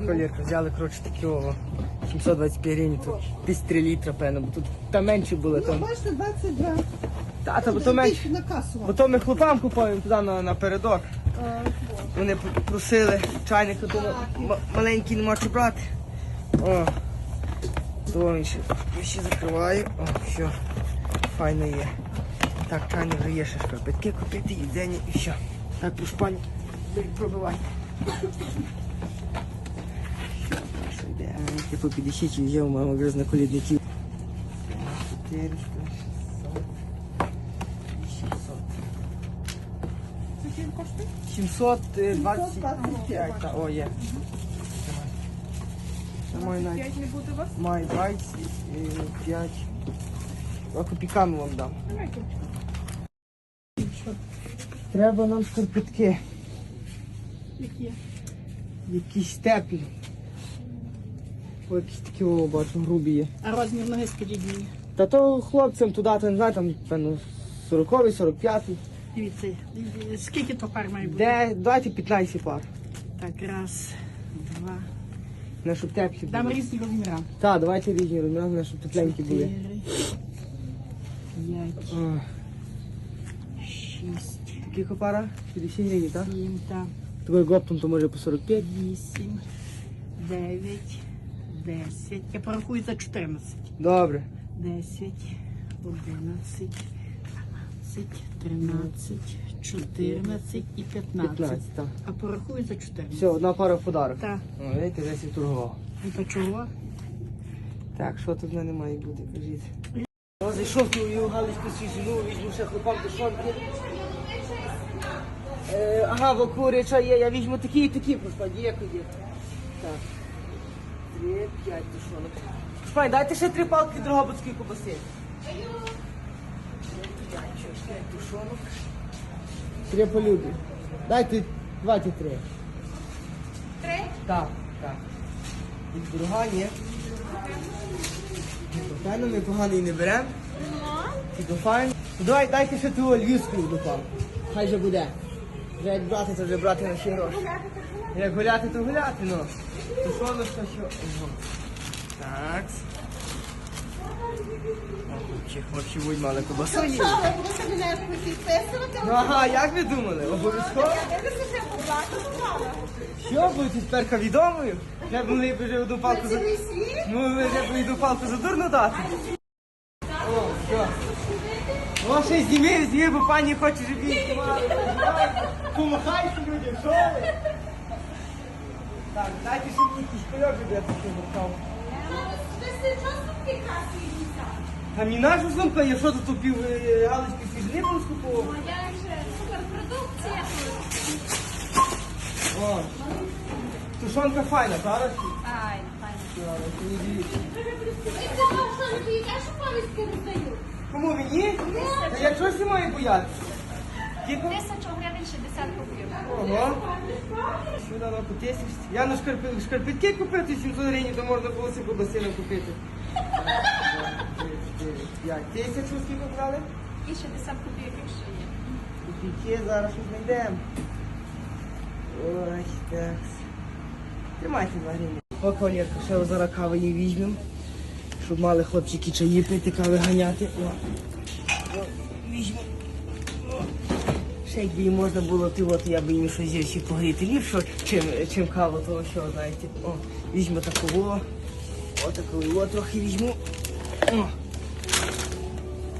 Колірка, взяли, коротше, такі о, 725 гривень, тут десь 3 літра, певно, бо тут там менше було. Ну, Там. бачите, 22. Та, бо то менше. На касу. Бо то ми хлопам купуємо туди на, напередок. Вони п- просили чайник, то м- маленький не може брати. О, то він ще, я ще закриваю. О, все, файно є. Так, чайник вже є ще шкарпетки купити, їдення і все. Так, шпані пробивай. Йде? А, Типу 50 є, у мами гриз на колідників. 400, 600. 725. О, є. Май навіть. П'ять не буде у вас? Май 25. А копійками вам дам. Треба нам шкарпетки. Які? Якісь теплі. О, якісь такі о, бачу, грубі є. А розмір ноги скажіть мені. Та то хлопцям туди, то не знаю, там, певно, 40 45 Дивіться, скільки то пар має бути? Де, давайте 15 пар. Так, раз, два. Не, щоб теплі Дам були. різні розміри. Так, давайте різні розміри, не, щоб тепленькі були. П'ять, О, шість, Скільки пара? 50 гривень, так? сім, так, Такою гоптом то може по 45. вісім, дев'ять, десять. Я порахую за 14. Добре. 10, 11, 12, 13, 14 і 15. 15, так. А порахую за 14. Все, одна пара в подарок. Так. О, видите, вже всі торгував. Ну то чого? Так, що тут в мене має бути, кажіть. О, зайшов ти у Галицьку свіжину, візьму ще хлопам тушонки. Е, ага, бо куряча є, я візьму такі і такі, є куди. Так. Три, п'ять тушонок. Дайте ще три палки дрогобицької кубаси. Три, п'ять, тушонок. Три полюбі. Дайте, давайте три. Три? Так, так. І дорога, ні. Певно, ми поганий не беремо. Тільки файн. Ну, Давай, дайте ще ту львівську допам. Хай же буде. Вже як брати, то вже брати на всі гроші. Як гуляти, то гуляти, ну. То що, ну що, що. Ого. Так. Хлопці будуть мали кобасу їсти. Що, ви будете мене підписувати? Ну ага, як ви думали? Обов'язково? Я що я будете тепер відомою? Я б могли б вже одну палку за... Ну, вже б одну палку за дурно дати. О, що? О, ще зніми, зніми, бо пані хоче. Давай, Помахайте людям, що ви? Так, дайте якийсь кольор, щоб я такий гуртав. А мені нашу сумка, я що тут тупів галочки свіжини буду скуповувати? Суперпродукція. О, тушонка файна, зараз? Ай, пані. Що ви боїте, що повістки роздають? Кому мені? Та я чогось не маю боятися. Тільки? Тисячу гривень 60 копійок. Ого. Сюди на по тисячці. Я на шкарпи- шкарпетки купити 700 гривень, то можна було собі басейну купити. П'ять тисяч скільки брали? І 60 копійок, якщо є. Копійки зараз щось знайдемо. Ой, так. Тримайте два гривні. О, колірка, ще зараз кави їй візьмемо. Щоб мали хлопчики чаї пити, кави ганяти. О. О, візьмемо. Ще якби можна було ти, от я би їм щось зі всіх погріти ліпше, чим, чим каву, того що, знаєте. О, візьму такого. О, такого, трохи візьму. О.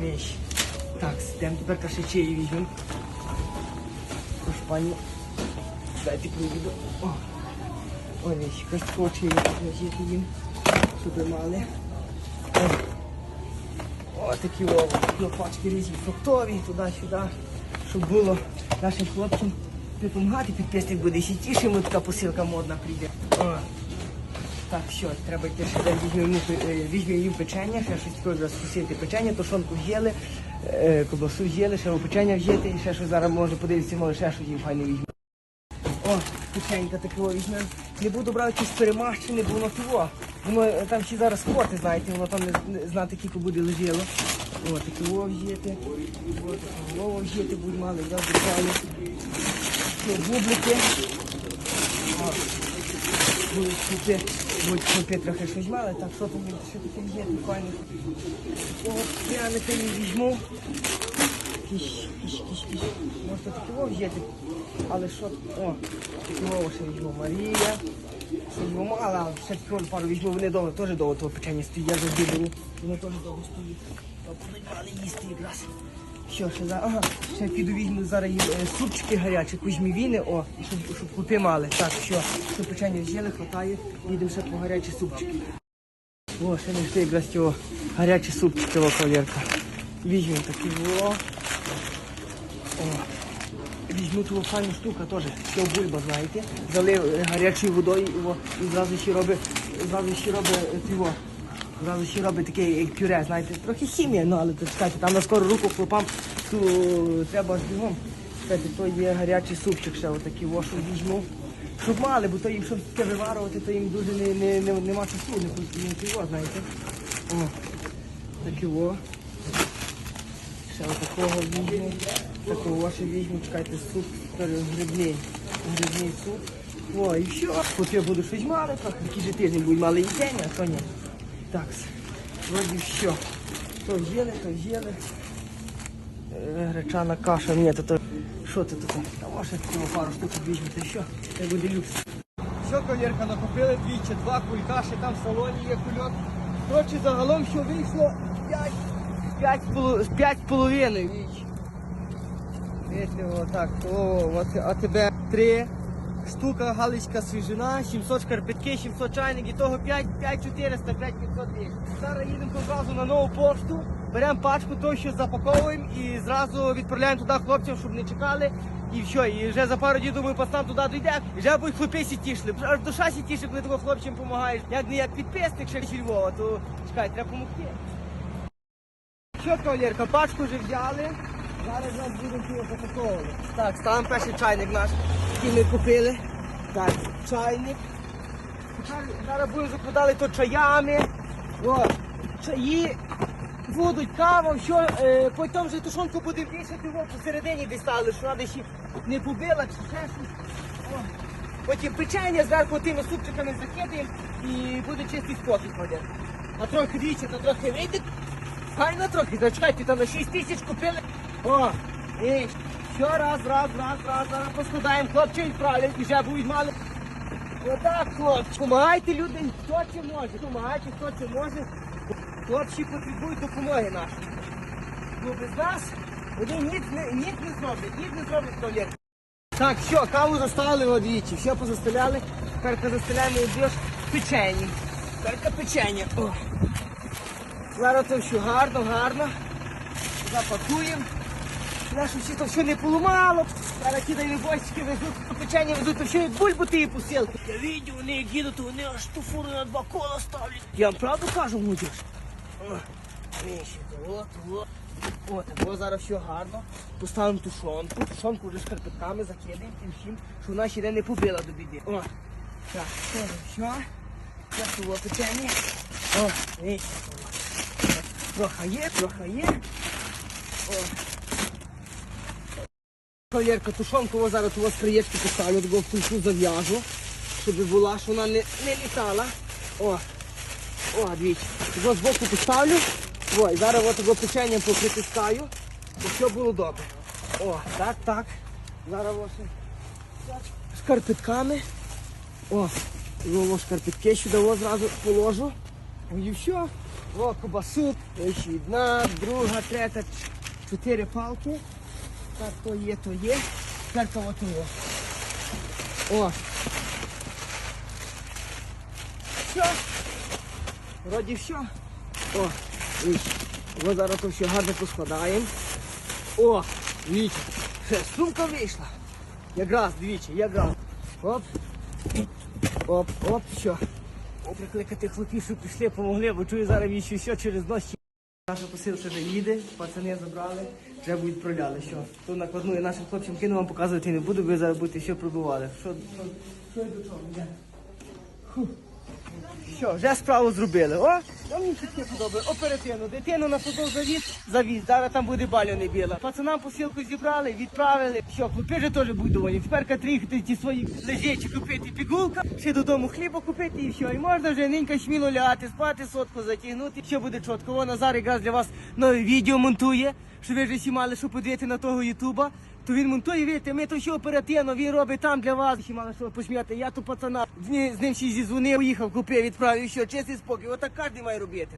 Вещь. Так, йдемо тепер чаї візьмемо. Пані. Дайте привіду. О. Такого чаю возити їм. Щоб мали. О, такі о, лопачки різні фруктові, туди-сюди. Щоб було нашим хлопцям допомагати, підписник буде ще тішимо, така посилка модна прийде. О. Так, все, треба йти ще візьмемо йому, візьмемо їм печення, ще щось таке зараз посилити печення, тушонку з'їли, е, ковбасу з'їли, ще печення взяти, і ще щось зараз може подивитися, може ще щось їм файне візьме. О, печенька такого візьмемо. Не буду брати якісь перемащене, бо воно того. Воно е, там ще зараз коти, знаєте, воно там не, знати, скільки буде лежало. О, такого взяти. Вовжити будь мали, я вдихаю. Бублики. О. будуть купи, будуть купи трохи щось мали, так що там що таке є, файно. От пряники не візьму. Кіш, кіш, кіш, кіш. Може таке во взяти. Але що, о, во ще візьму Марія. Ще візьму мало, але ще таке пару візьму, вони довго, теж довго того печення стоїть, я завжди беру. Вони теж довго стоїть. А будуть мали їсти якраз. Що, ще за, ага, ще піду візьму зараз їм супчики гарячі, кузьмівіни, о, щоб, щоб купи мали. Так, що, що печення взяли, хватає, їдемо ще по гарячі супчики. О, ще не йшли якраз цього гарячі супчики, о, кавалерка. Візьмемо такі, о. Візьму ту файну штуку теж, що бульба, знаєте. Залив е, гарячою водою о, і зразу ще робить, зразу ще робить е, тиво. Зразу ще робить таке як пюре, знаєте, трохи хімія, ну але то чекайте, там на скору руку хлопам ту треба аж бігом. Чекайте, то є гарячий супчик ще отакий, о, що візьму. Щоб мали, бо то їм, щоб таке виварувати, то їм дуже не, не, не, нема часу, не, не тиво, знаєте. О, такі о. Ще отакого візьму. Такого ще візьму, чекайте, суп грибний. Грибний суп. О, і все. Тут я буду щось мали, трохи такий же тиждень будуть мали їдення, а то ні. Так, вроді все. То з'їли, то з'їли. Гречана каша, ні, то то. Що це тут? Та може таку пару штук візьму, то що? Це буде люкс. Все, колірка, накупили двічі, два кулька, ще там в салоні є кульок. Коротше, загалом що вийшло 5, 5, з 5 з половиною. Віч. Видите, отак. О, от, а тебе 3 штука, галицька свіжина, 700 шкарпетки, 700 чайник, і того 5, 5 400, 5 500 гривень. Зараз їдемо одразу на нову пошту, беремо пачку того, що запаковуємо і зразу відправляємо туди хлопцям, щоб не чекали. І все, і вже за пару днів, думаю, пацан туди дійде, і вже будуть хлопці сі тішили. Аж душа сі тішить, коли того хлопцям допомагаєш. Як не як підписник, ще зі Львова, то чекай, треба допомогти. Що, кавалерка, пачку вже взяли. Зараз нас будемо його запаковувати. Так, ставимо перший чайник наш, який ми купили. Так, чайник. Зараз будемо закладали то чаями. О, чаї, будуть кава, що, е, потім вже тушонку будемо вішати о, посередині десь ставили, що треба ще не побила чи ще щось. Потім печення зверху тими супчиками закидаємо і буде чистий спокій ходити. А трохи дивіться, то трохи вийде. Файно трохи, зачекайте, там на 6 тисяч купили. О, і що раз, раз, раз, раз, зараз поскладаємо, хлопці відправлять і вже будуть мали. Отак, хлопці, помагайте людям, хто чи може, помагайте, хто чи може. Хлопці потребують допомоги нашої. Ну без нас вони ніч не, ніч не зроблять, ніч не зроблять туалет. Так, все, каву заставили одвічі, все позаставляли. Тепер заставляємо йдеш печені. Тепер печення. Зараз це все гарно, гарно. Запакуємо. Нашу всі то все не поламало. Зараз кидаємо бочки, везуть, печення везуть, то все як бульбу ти посилку. Я відео, вони як їдуть, то вони аж ту фуру на два кола ставлять. Я вам правду кажу, молодіж? От, от. От, бо зараз все гарно. Поставимо тушонку. Тушонку вже шкарпетками закидаємо тим всім, що вона ще не побила до біди. О, так, все, все. Це було печення. О, вище. Трохи є, трохи є. О. Кавалерка, тушонку зараз у вас краєчки поставлю, таку в кульку зав'яжу, щоб була, щоб вона не, не літала. О, о, дивіться. Його збоку поставлю. О, і зараз от його печенням попритискаю, щоб все було добре. О, так, так. Зараз ось шкарпетками. О, його шкарпетки сюди зразу положу. О, і все. О, кубасу. Ще одна, друга, третя, чотири палки. Так, то є, то є. Тепер то от є. О. Все. Вроді все. О, віч. Ось зараз то все гарно поскладаємо. О, віч. Ще сумка вийшла. Якраз, дивіться, якраз. Оп. Оп, оп, все. Прикликати хлопів, щоб пішли, помогли, бо чую зараз віч все через ночі. Наша посилка вже їде, пацани забрали, вже будуть проляли. Що? То накладну я нашим хлопцям кину вам показувати не буду, ви зараз будете все пробували. Що, що, що і до чого? Йде. Що, вже справу зробили. О, А мені таке подобає. Оперативно. Дитину на футбол завіз, завіз. Зараз там буде балю не біла. Пацанам посилку зібрали, відправили. Все, хлопці вже теж будуть доволі. Тепер катріхати ті свої лежачі купити пігулка, ще додому хліба купити і все. І можна вже ненька сміло лягати, спати, сотку затягнути. Все буде чітко. Вона Назар якраз для вас нове відео монтує, що ви вже всі мали що подивити на того ютуба. То він монтує, видите, ми то ще оперативно, він робить там для вас. Всі мали що посміяти. Я то пацана з ним ще зізвонив, поїхав, купив, відправив, що чистий спокій. Отак кожен має робити.